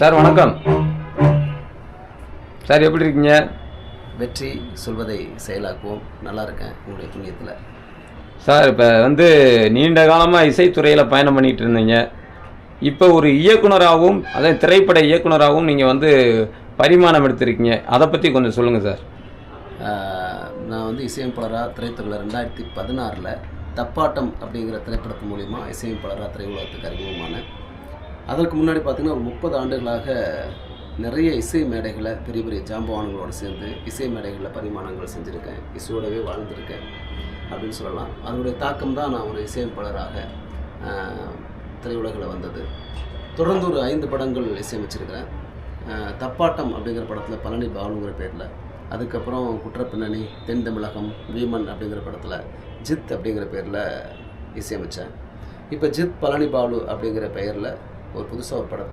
Sir வணக்கம். Sir எப்படி இருக்கீங்க? வெற்றி சொல்வதை செயலாக்குவோம். நல்லா இருக்கேன். உங்களுடைய புண்ணியத்தில். சார் இப்போ வந்து நீண்ட காலமாக இசைத்துறையில் பயணம் பண்ணிட்டு இருந்தீங்க. இப்போ ஒரு இயக்குனராகவும் அதே திரைப்பட இயக்குனராகவும் நீங்கள் வந்து பரிமாணம் எடுத்திருக்கீங்க. அதை பற்றி கொஞ்சம் சொல்லுங்கள் சார். நான் வந்து இசையமைப்பாளராக திரைத்துறையில் ரெண்டாயிரத்தி பதினாறில் தப்பாட்டம் அப்படிங்கிற திரைப்படத்து மூலிமா இசையமைப்பாளராக திரையுலகத்துக்கு அறிமுகமானேன். அதற்கு முன்னாடி பார்த்திங்கன்னா ஒரு முப்பது ஆண்டுகளாக நிறைய இசை மேடைகளை பெரிய பெரிய ஜாம்பவான்களோடு சேர்ந்து இசை மேடைகளில் பரிமாணங்கள் செஞ்சுருக்கேன். இசையோடவே வாழ்ந்திருக்கேன் அப்படின்னு சொல்லலாம். அதனுடைய தாக்கம் தான் நான் ஒரு இசையமைப்பாளராக திரையுலகில் வந்தது. தொடர்ந்து ஒரு ஐந்து படங்கள் இசையமைச்சிருக்கிறேன். தப்பாட்டம் அப்படிங்கிற படத்தில் பழனி பாலுங்கிற பேரில் அதுக்கப்புறம் குற்றப்பின்னணி தென் தமிழகம் வீமன் அப்படிங்கிற படத்தில் ஜித் அப்படிங்கிற பேரில் இசையமைச்சேன். இப்போ ஜித் பழனி பாலு அப்படிங்கிற பெயரில் ஒரு புதுசாக ஒரு படம்